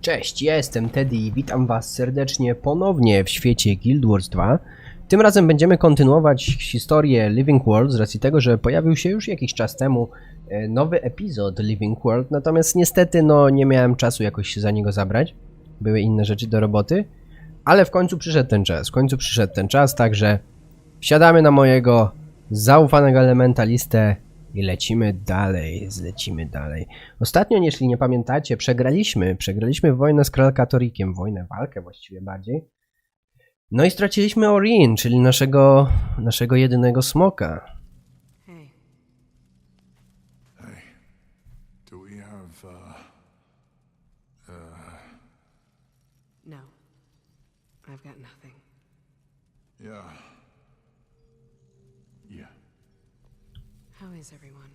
Cześć, ja jestem Teddy i witam was serdecznie ponownie w świecie Guild Wars 2. Tym razem będziemy kontynuować historię Living World z racji tego, że pojawił się już jakiś czas temu e, nowy epizod Living World, natomiast niestety no nie miałem czasu jakoś się za niego zabrać. Były inne rzeczy do roboty, ale w końcu przyszedł ten czas. W końcu przyszedł ten czas, także wsiadamy na mojego zaufanego elementalistę i lecimy dalej, zlecimy dalej. Ostatnio, jeśli nie pamiętacie, przegraliśmy, przegraliśmy wojnę z Kralkatorikiem, wojnę, walkę właściwie bardziej. No i straciliśmy Orin, czyli naszego, naszego jedynego smoka. Hey, Hey, do we have, uh, no. I've got nothing. yeah. Yeah, Everyone?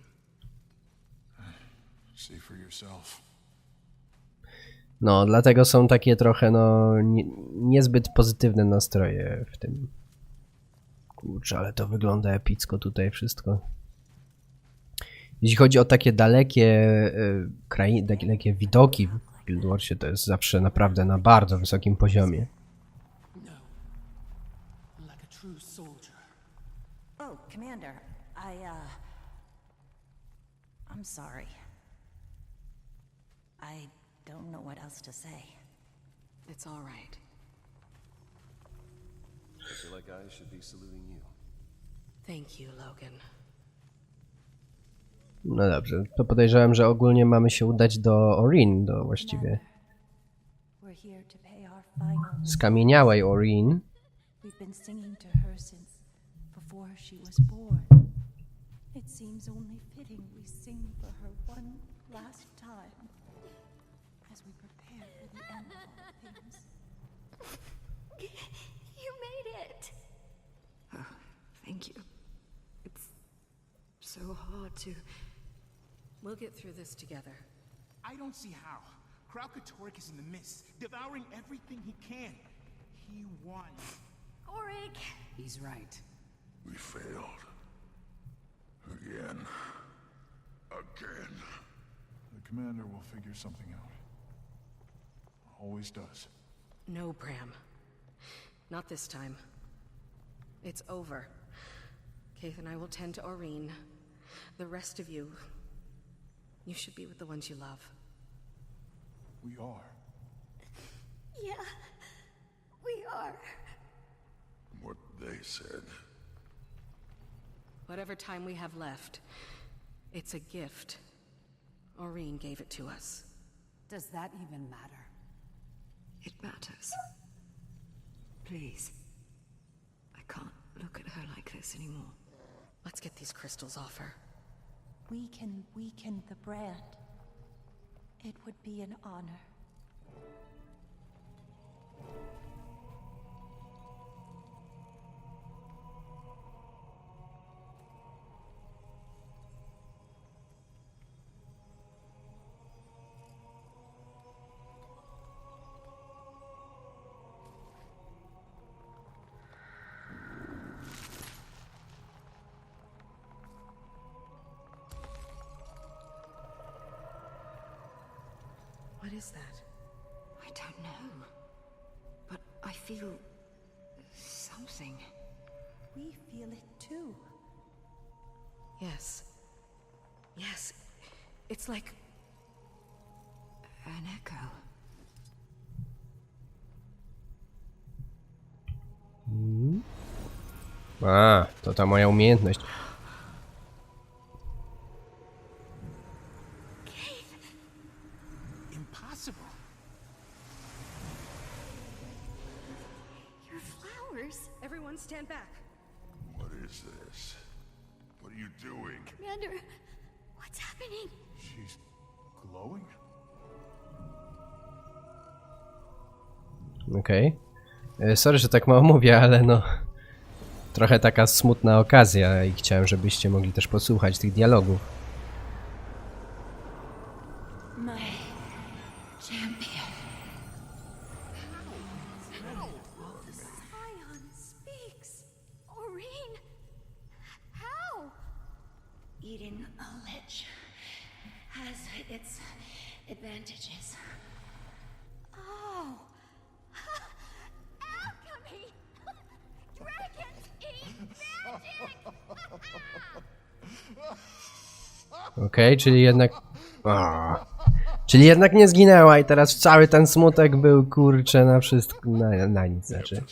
see for yourself. No, dlatego są takie trochę, no, nie, niezbyt pozytywne nastroje w tym. Kurczę, ale to wygląda epicko tutaj wszystko. Jeśli chodzi o takie dalekie y, krainy, dalekie widoki w Guild Warsie, to jest zawsze naprawdę na bardzo wysokim poziomie. soldier. Oh, Commander, I, uh. I'm sorry. I don't know what else to say. It's all right. I feel like I should be saluting you. Thank you, Logan. No dobrze, to podejrzewam, że ogólnie mamy się udać do Orin, do właściwie We're here to pay our final. skamieniałej Orin. We've been singing to her since before she was born. It seems only fitting we sing for her one last time as we prepare for the end of all things. You made it! Oh, Thank you. It's so hard to. We'll get through this together. I don't see how. Kralkatorrik is in the mist, devouring everything he can. He won. Oric! He's right. We failed. Again. Again. The commander will figure something out. Always does. No, Pram. Not this time. It's over. Kaith and I will tend to Aureen. The rest of you. You should be with the ones you love. We are. Yeah, we are. What they said. Whatever time we have left, it's a gift. Aureen gave it to us. Does that even matter? It matters. Please. I can't look at her like this anymore. Let's get these crystals off her. We can weaken the brand. It would be an honor. Is that? I don't know. But I feel. something. We feel it too. Yes. Yes. It's like. An echo. A, to ta moja umiejętność. Stand back. What is this? What are you doing? Commander, what's happening? She's glowing? Okej. E, Sorry, że tak mało mówię, ale no. Trochę taka smutna okazja i chciałem, żebyście mogli też posłuchać tych dialogów. Advantages. Oh. Alchemy! Dragons eat magic! Okej, czyli jednak... A. Czyli jednak nie zginęła i teraz cały ten smutek był, kurczę, na wszystko, na, na nic, znaczy.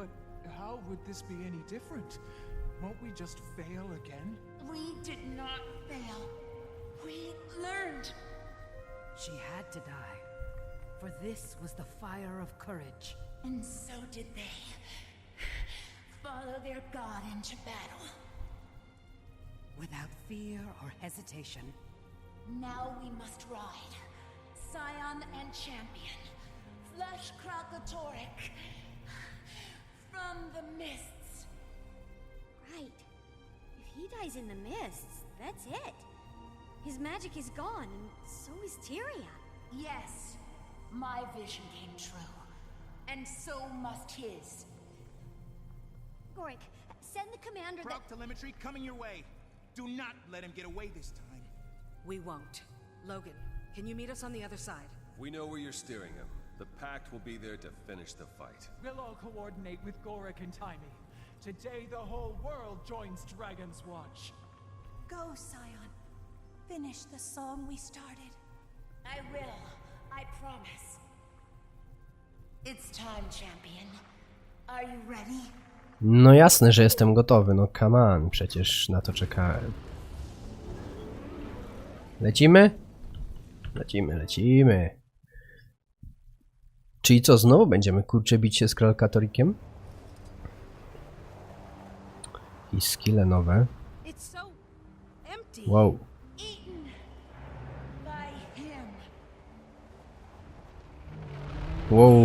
But how would this be any different? Won't we just fail again? We did not fail. We learned. She had to die. For this was the fire of courage. And so did they. Follow their god into battle. Without fear or hesitation. Now we must ride. Scion and champion. Flush Krakatorik. From the mists. Right. If he dies in the mists, that's it. His magic is gone, and so is Tyria. Yes, my vision came true. And so must his. Gorik, send the commander that. Proc telemetry coming your way. Do not let him get away this time. We won't. Logan, can you meet us on the other side? We know where you're steering him. The Pact will be there to finish the fight. We'll all coordinate with Gorik and Timey. Today the whole world joins Dragon's Watch. Go, Scion. Finish the song we started. I will. I promise. It's time, champion. Are you ready? No jasne, że jestem gotowy, no come on, przecież na to czekałem. Lecimy? Lecimy, lecimy. Czyli co, znowu będziemy kurczę bić się z Kralkatorikiem? I skille nowe. Wow. Wow.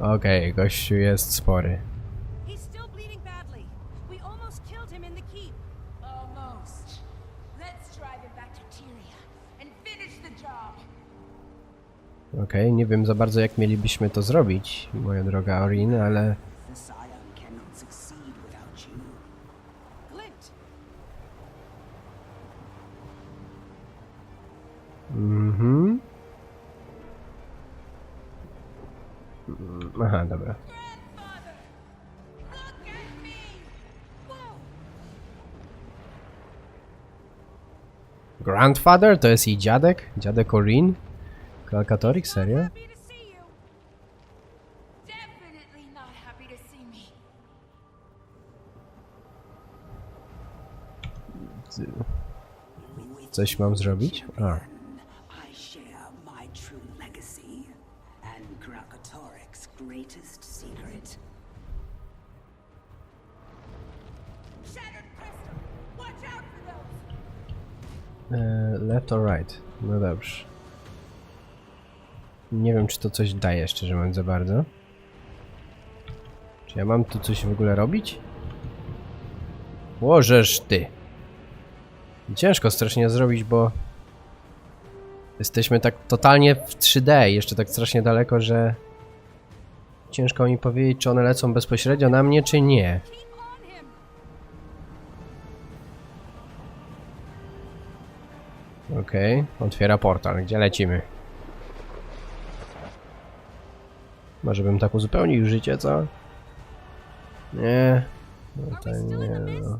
Okej, gościu jest spory. Okej, nie wiem za bardzo jak mielibyśmy to zrobić, moja droga Orin, ale... Mhm. Mm, Aha, dobra. Grandfather? To jest jej dziadek? Dziadek Orin? Serio? To see me. Coś mam zrobić? A. E, left or right? No dobrze. Nie wiem, czy to coś daje, szczerze mówiąc, za bardzo. Czy ja mam tu coś w ogóle robić? Łożesz ty! Ciężko strasznie zrobić, bo... Jesteśmy tak totalnie w 3D, jeszcze tak strasznie daleko, że... Ciężko mi powiedzieć, czy one lecą bezpośrednio na mnie, czy nie. Okej, otwiera portal. Gdzie lecimy? Może bym tak uzupełnił życie, co? Nie. No to nie, no.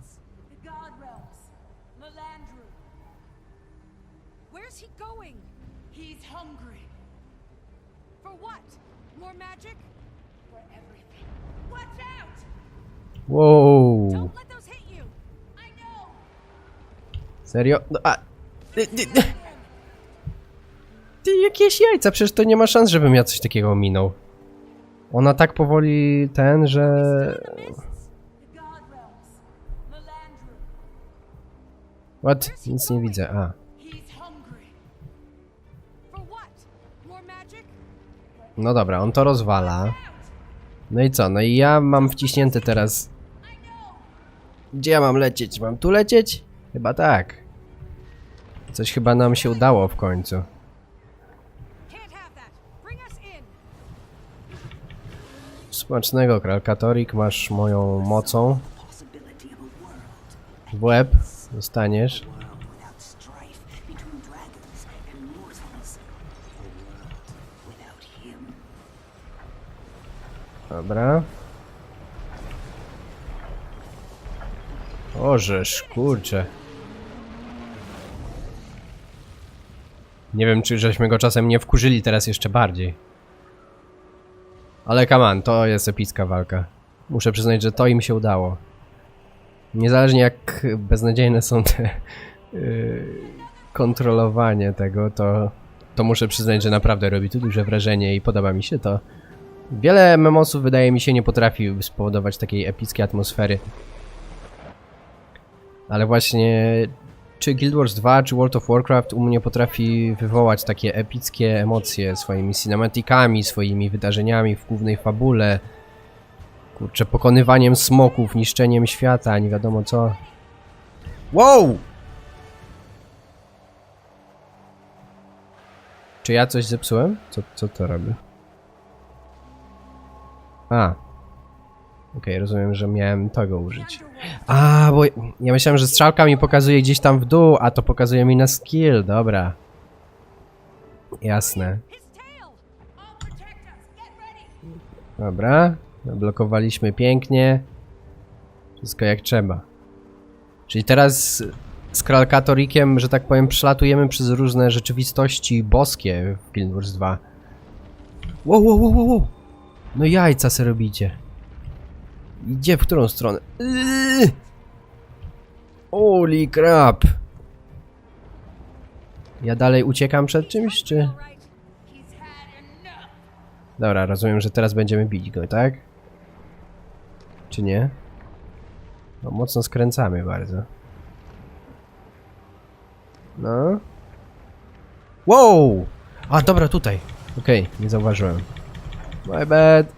Wow! Serio? No, a... Ty, ty, ty, ty, jakieś jajca, przecież to nie ma szans, żebym ja coś takiego minął. Ona tak powoli ten, że... What? Nic nie widzę, a. No dobra, on to rozwala. No i co? No i ja mam wciśnięty teraz... Gdzie ja mam lecieć? Mam tu lecieć? Chyba tak. Coś chyba nam się udało w końcu. Can't have that. Bring us in. Smacznego, Kralkatorik, masz moją mocą. W łeb dostaniesz. Dobra. Ożesz, kurczę. Nie wiem, czy żeśmy go czasem nie wkurzyli teraz jeszcze bardziej. Ale on, to jest epicka walka. Muszę przyznać, że to im się udało. Niezależnie jak beznadziejne są te yy, kontrolowanie tego, to, to muszę przyznać, że naprawdę robi to duże wrażenie i podoba mi się to. Wiele memosów wydaje mi się nie potrafi spowodować takiej epickiej atmosfery. Ale właśnie czy Guild Wars 2, czy World of Warcraft u mnie potrafi wywołać takie epickie emocje swoimi cinematikami, swoimi wydarzeniami w głównej fabule. Kurczę, pokonywaniem smoków, niszczeniem świata, nie wiadomo co. Wow! Czy ja coś zepsułem? Co, co to robi? A. Okej, rozumiem, że miałem tego użyć. A, bo ja myślałem, że strzałka mi pokazuje gdzieś tam w dół, a to pokazuje mi na skill, dobra. Jasne. Dobra, blokowaliśmy pięknie. Wszystko jak trzeba. Czyli teraz z Kralkatorikiem, że tak powiem, przelatujemy przez różne rzeczywistości boskie w Guild Wars 2. Wow, wow, wow, wow, wow. No jajca se robicie. Idzie w którą stronę? Yy! Holy crap! Ja dalej uciekam przed czymś, czy... Dobra, rozumiem, że teraz będziemy bić go, tak? Czy nie? No, mocno skręcamy bardzo. No. Wow! A, dobra, tutaj. Okej, nie zauważyłem. My bad.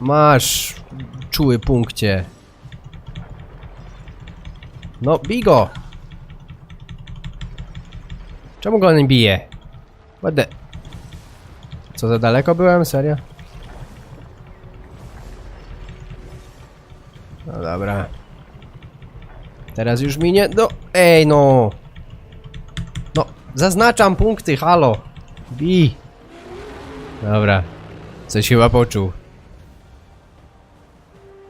Masz, czuły punkcie. No, bij go! Czemu go nie bije? The... Co, za daleko byłem? Serio? No dobra. Teraz już minie... No, ej no! No, zaznaczam punkty, halo! Bij! Dobra. Coś chyba poczuł.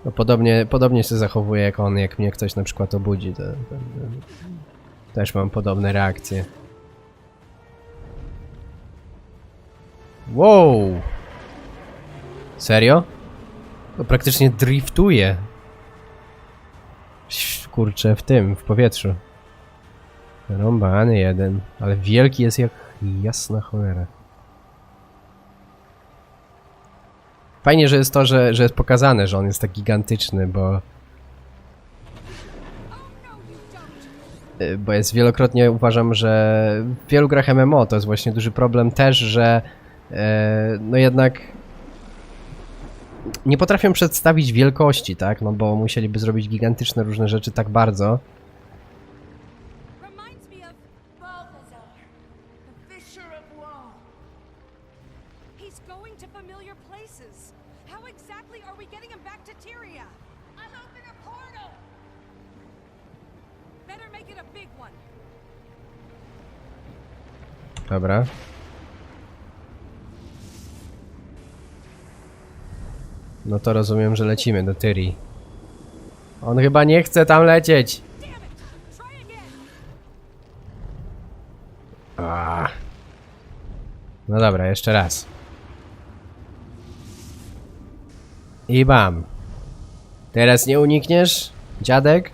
No podobnie, podobnie się zachowuje jak on, jak mnie ktoś na przykład obudzi. To, to, to, też mam podobne reakcje. Wow! Serio? To praktycznie driftuje. Kurczę, w tym, w powietrzu. Rąbany jeden, ale wielki jest jak jasna cholera. Fajnie, że jest to, że, że jest pokazane, że on jest tak gigantyczny, bo... Y, Bo jest wielokrotnie, uważam, że w wielu grach MMO to jest właśnie duży problem też, że e, no jednak nie potrafią przedstawić wielkości, tak? No bo musieliby zrobić gigantyczne różne rzeczy tak bardzo. Dobra. No to rozumiem, że lecimy do Tyrii. On chyba nie chce tam lecieć. A. No dobra, jeszcze raz. I bam. Teraz nie unikniesz, dziadek?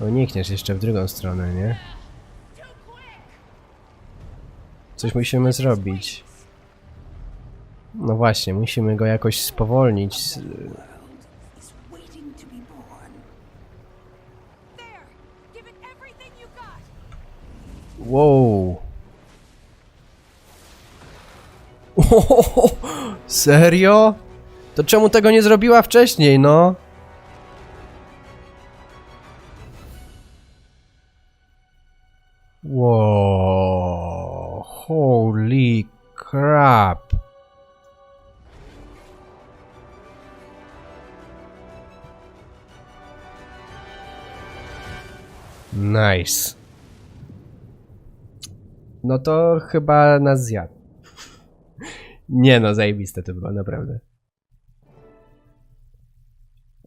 Unikniesz jeszcze w drugą stronę, nie? Coś musimy zrobić. No właśnie, musimy go jakoś spowolnić. Wow. Serio? To czemu tego nie zrobiła wcześniej, no? Nice. No to chyba nas zjadł. Nie no, zajebiste to było, naprawdę.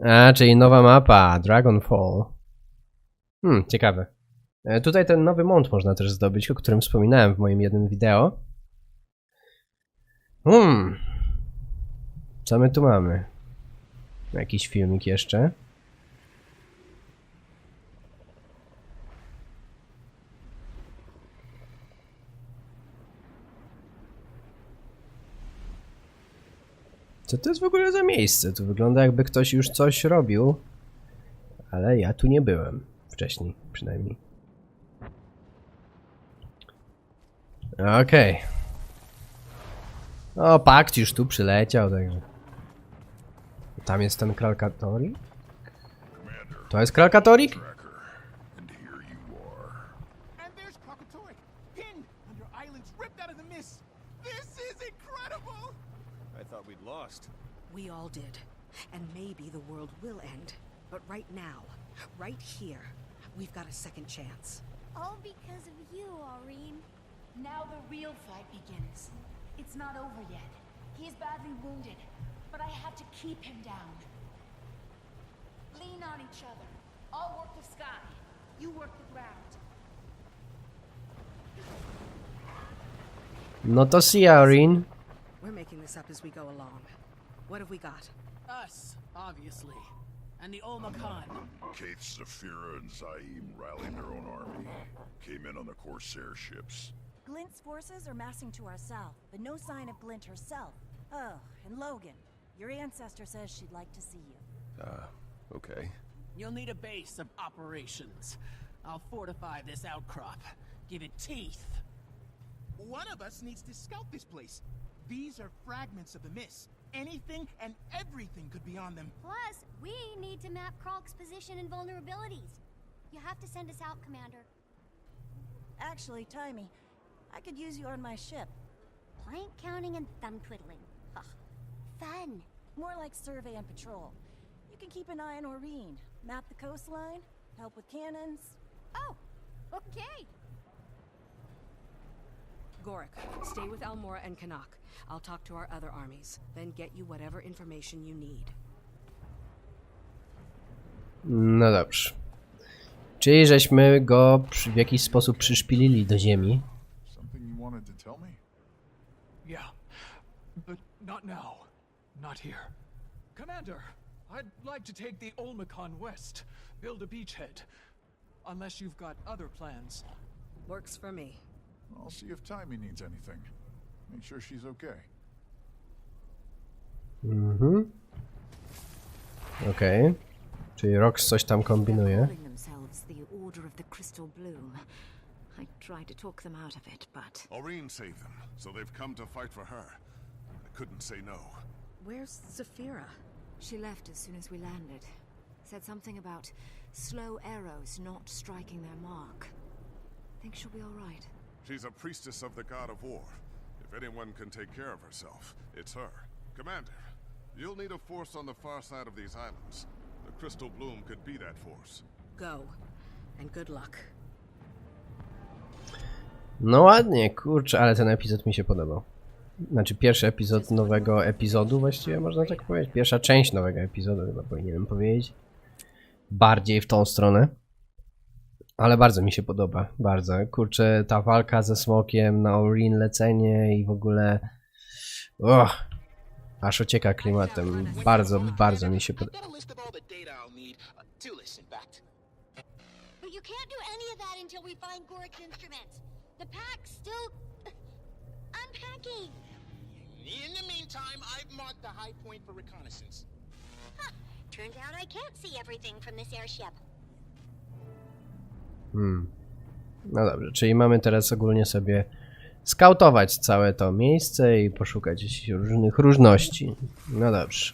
A, czyli nowa mapa, Dragonfall. Hmm, ciekawe. E, Tutaj ten nowy mount można też zdobyć, o którym wspominałem w moim jednym wideo. Hmm. Co my tu mamy? Jakiś filmik jeszcze. Co to jest w ogóle za miejsce? Tu wygląda jakby ktoś już coś robił. Ale ja tu nie byłem. Wcześniej przynajmniej. Okej. O, pakt już tu przyleciał, także. Tam jest ten Kralkatorik? To jest Kralkatorik? Will end. But right now, right here, we've got a second chance. All because of you, Aureen. Now the real fight begins. It's not over yet. He's badly wounded, but I have to keep him down. Lean on each other. I'll work the sky. You work the ground. Not to see Aurin. We're making this up as we go along. What have we got? Us, obviously. And the Olmacan. Kate, Zafira, and Zaim rallied their own army. Came in on the Corsair ships. Glint's forces are massing to our south, but no sign of Glint herself. Oh, and Logan. Your ancestor says she'd like to see you. Uh, okay. You'll need a base of operations. I'll fortify this outcrop. Give it teeth. One of us needs to scout this place. These are fragments of the mist. Anything and everything could be on them. Plus, we need to map Kralk's position and vulnerabilities. You have to send us out, Commander. Actually, Timey, I could use you on my ship. Plank counting and thumb twiddling. Ugh. Fun. More like survey and patrol. You can keep an eye on Aureen, map the coastline, help with cannons. Oh, okay. Gorik, stay with Almora and Kanak. I'll talk to our other armies, then get you whatever information you need. No dobrze. Czyli żeśmy go w jakiś sposób przyszpilili do ziemi. Something you wanted to tell me? Yeah, but not now. Not here. Commander, I'd like to take the Olmecon west, build a beachhead. Unless you've got other plans. Works for me. I'll see if Timey needs anything. Make sure she's okay. Mhm. Okej. Czyli Rox coś tam kombinuje. Calling themselves the Order of the Crystal Bloom. I tried to talk them out of it, but Aureen saved them, so they've come to fight for her. I couldn't say no. Where's Zafira? she left as soon as we landed. Said something about slow arrows not striking their mark. Think she'll be all right. She's a priestess of the god of war. If anyone can take care of herself, it's her. Commander, you'll need a force on the far side of these islands. The Crystal Bloom could be that force. Go. And good luck. No ładnie, kurczę, ale ten epizod mi się podobał. Znaczy pierwszy epizod nowego epizodu właściwie można tak powiedzieć. Pierwsza część nowego epizodu chyba powinienem powiedzieć. Bardziej w tą stronę. Ale bardzo mi się podoba, bardzo. Kurczę, ta walka ze smokiem na Orin lecenie i w ogóle... Och, aż ocieka klimatem. Bardzo, bardzo mi się podoba. Uh, unpacking. In the meantime, I've marked the high point for reconnaissance. Huh. Turns out I can't see everything from this airship. Hmm. No dobrze, czyli mamy teraz ogólnie sobie skautować całe to miejsce i poszukać różnych różności. No dobrze.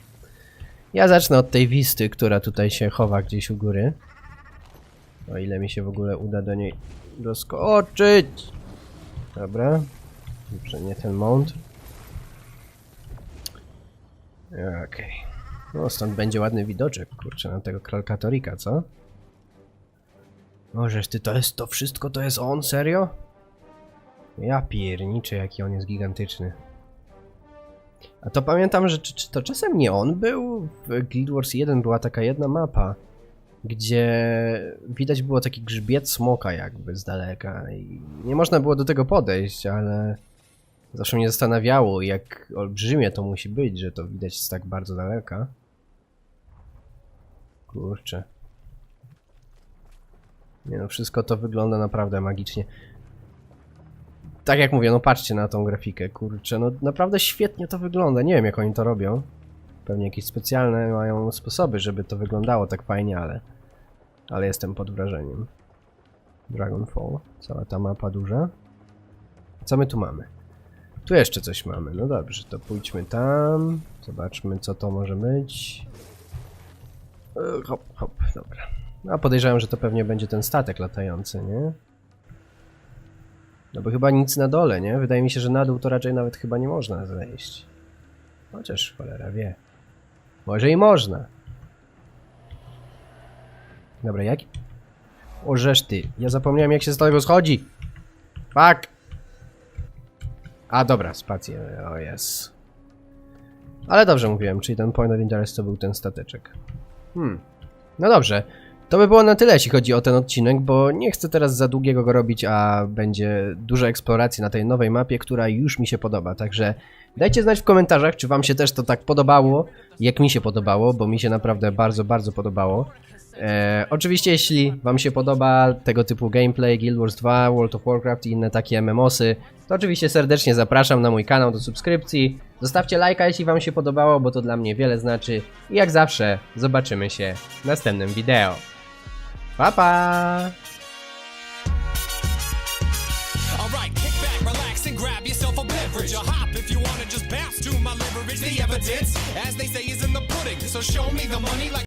Ja zacznę od tej wisty, która tutaj się chowa gdzieś u góry. O ile mi się w ogóle uda do niej doskoczyć. Dobra. Dobrze, nie ten mount. Okej. No stąd będzie ładny widoczek, kurczę, na tego kralkatorika, co? Możesz ty, to jest to wszystko, to jest on, serio? Ja pierniczę, jaki on jest gigantyczny. A to pamiętam, że czy, czy to czasem nie on był? W Guild Wars 1 była taka jedna mapa, gdzie widać było taki grzbiet smoka jakby z daleka i nie można było do tego podejść, ale zawsze mnie zastanawiało, jak olbrzymie to musi być, że to widać z tak bardzo daleka. Kurczę. Nie no, wszystko to wygląda naprawdę magicznie. Tak jak mówię, no patrzcie na tą grafikę, kurczę, no naprawdę świetnie to wygląda. Nie wiem jak oni to robią. Pewnie jakieś specjalne mają sposoby, żeby to wyglądało tak fajnie, ale... Ale jestem pod wrażeniem. Dragonfall, cała ta mapa duża. Co my tu mamy? Tu jeszcze coś mamy, no dobrze, to pójdźmy tam. Zobaczmy co to może być. E, Hop, hop, dobra. A podejrzewam, że to pewnie będzie ten statek latający, nie? No bo chyba nic na dole, nie? Wydaje mi się, że na dół to raczej nawet chyba nie można zejść. Chociaż cholera wie. Może i można. Dobra, jak? Orzesz ty. Ja zapomniałem jak się z tego schodzi. Fuck. A dobra, spację. O jest. Ale dobrze mówiłem, czyli ten point of interest to był ten stateczek. Hmm. No dobrze. To by było na tyle, jeśli chodzi o ten odcinek, bo nie chcę teraz za długiego go robić, a będzie dużo eksploracji na tej nowej mapie, która już mi się podoba. Także dajcie znać w komentarzach, czy wam się też to tak podobało, jak mi się podobało, bo mi się naprawdę bardzo, bardzo podobało. E, oczywiście jeśli wam się podoba tego typu gameplay, Guild Wars 2, World of Warcraft i inne takie MMOsy, to oczywiście serdecznie zapraszam na mój kanał do subskrypcji. Zostawcie lajka jeśli wam się podobało, bo to dla mnie wiele znaczy. I jak zawsze zobaczymy się w następnym wideo. Pa pa! Alright, kick back, relax, and grab yourself a beverage. Or hop if you wanna just bounce to my leverage. The evidence, as they say, is in the pudding. So show me the money like.